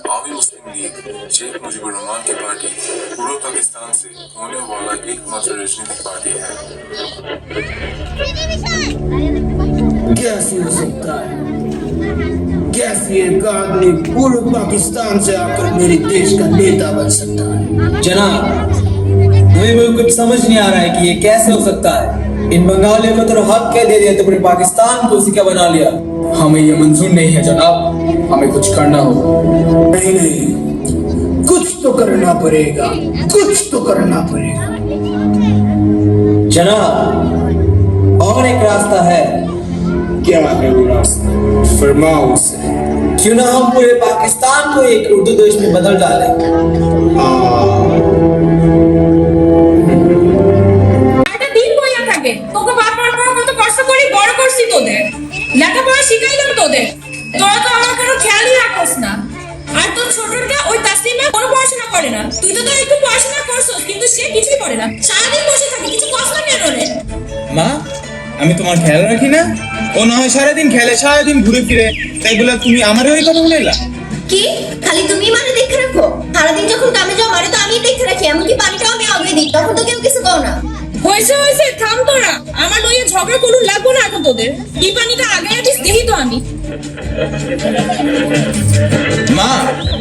Awami Muslim league Sheikh Mujibur Rahman की party पूर्व पाकिस्तान से होने वाला एकमात्र राजनीतिक पार्टी है। कैसे हो सकता है कैसे एक आदमी पूर्व पाकिस्तान से आकर मेरे देश का नेता बन सकता है। जनाब हमें कुछ समझ नहीं आ रहा है कि ये कैसे हो सकता है? इन बंगालियों को तो हक कह दे दिया तो पूरे पाकिस्तान को उसी का बना लिया। हमें ये मंजूर नहीं है जनाब। हमें कुछ करना होगा नहीं नहीं। कुछ तो करना पड़ेगा। कुछ तो करना पड़ेगा। जनाब और एक रास्ता है। क्या है वो रास्ता? फरमाओ उसे। क्यों ना हम पूरे पाकिस्तान को एक उर्दू देश में बदल डालें? তুই তো তো একটু পড়াশোনা করছস কিন্তু সে কিছুই করে না। সারাদিন বসে থাকে কিছু কষ্ট না কেন রে মা আমি তোমার খেয়াল রাখি না? ও না হয় সারাদিন খেলে সারাদিন ঘুরে ফিরে। তাই বলে তুমি আমার ওই কথা বলেলা কি? খালি তুমি মানে দেখে রাখো? সারাদিন যখন কামে যাও মানে তো আমি দেখে রাখি। এমনকি পানিটাও আমি আগে দিই তখন তো কেউ কিছু কও না। হয়েছে হয়েছে থাম তোরা। আমার লইয়ে ঝগড়া করুন লাগবো না এখন তোদের। কি পানিটা আগে আছিস দেখি তো আমি। মা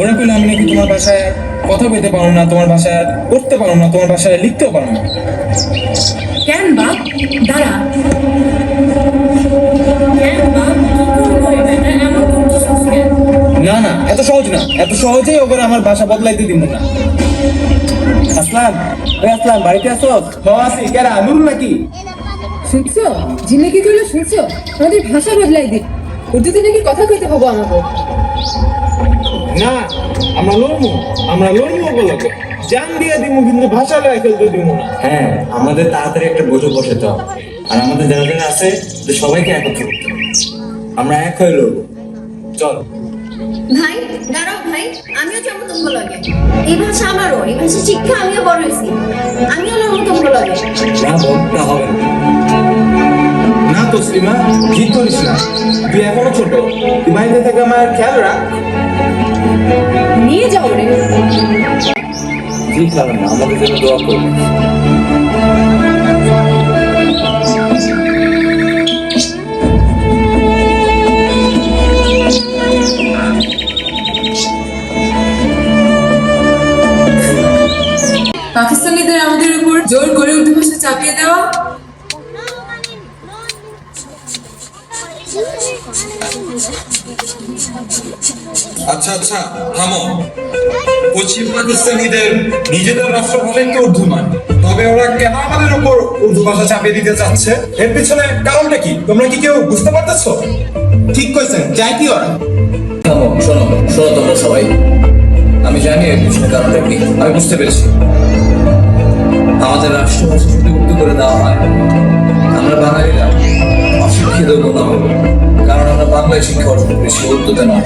ওরা কইলো আমি নাকি তোমার ভাষায় কথা কইতে পারো না তোমার ভাষায় পড়তে পারো না তোমার ভাষায় লিখতেও পারো না। কেন বা দাঁড়া? না না এত সহজ না। এত সহজেই ওকে আমার ভাষা বদলাইতে দিব না। আসলাম। ওই আসলাম বাড়িতে আসো বাবা আসি কেরা নুরু নাকি? শুনছো? জিনে কি করল শুনছো? আমাদের ভাষা বদলাই দিন উর্দুতে নাকি কথা কইতে হব আমাকে। না আমরা লড়বো আমরা লড়বো বলকে জান দিয়ে দিব কিন্তু ভাষা লড়াই খেলতে দিব না। হ্যাঁ আমাদের তাড়াতাড়ি একটা বৈঠক বসাতে হবে। আর আমাদের যারা যারা আছে সবাইকে একত্র করতে হবে। আমরা এক হয়ে লড়বো। চল। ভাই দাঁড়াও ভাই আমিও যাব তোমার লগে এই ভাষা আমারও এই ভাষা শিক্ষা আমিও বড় হয়েছি। আমিও লড়বো তোমার লগে না বলতে হবে না। না তসলিমা ঠিক করিস না? তুই এখনও ছোট। তুই বাইরে থেকে আমার খেয়াল রাখ। নিয়ে যাও রে। আমাদের জন্য দোয়া করব পাকিস্তানিদের আমাদের উপর জোর করে উর্দু ভাষা চাপিয়ে দেওয়া আচ্ছা আচ্ছা থামো। পশ্চিম পাকিস্তানিদের নিজেদের রাষ্ট্র রাষ্ট্রভাষাই তো উর্দু নয়? তবে ওরা কেন আমাদের উপর উর্দু ভাষা চাপিয়ে দিতে চাচ্ছে? এর পিছনে কারণটা কি? তোমরা কি কেউ বুঝতে পারতেছো? ঠিক কইছেন যাই কি ওরা থামো, শোনো শোনো তোমরা সবাই। আমি জানি এর পিছনে কারণটা কি আমি বুঝতে পেরেছি। আমাদের রাষ্ট্রভাষা যদি উর্দু করে দেওয়া হয় গোনা হব। কারণ আমরা বাংলায় শিক্ষা অর্জন করেছি উর্দুতে নয়।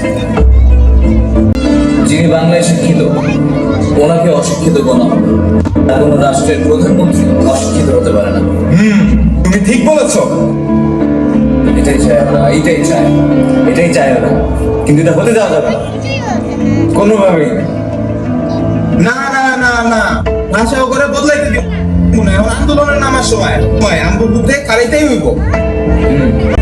যিনি বাংলায় শিক্ষিত ওনাকে অশিক্ষিত গোনা হবে। কোনো রাষ্ট্রের প্রধানমন্ত্রী অশিক্ষিত হতে পারে না। হুম তুমি ঠিক বলেছ। এটাই চাই আমরা এইটাই চাই এটাই চাই ওরা। কিন্তু এটা হতে দেওয়া যাবে কোনোভাবেই। না। না না না। না ভাষা করে বদলাইতে দিব। না এখন আন্দোলনের নামার সময়। আমগো বুদ্ধে খারাইতেই হইব। Thank you.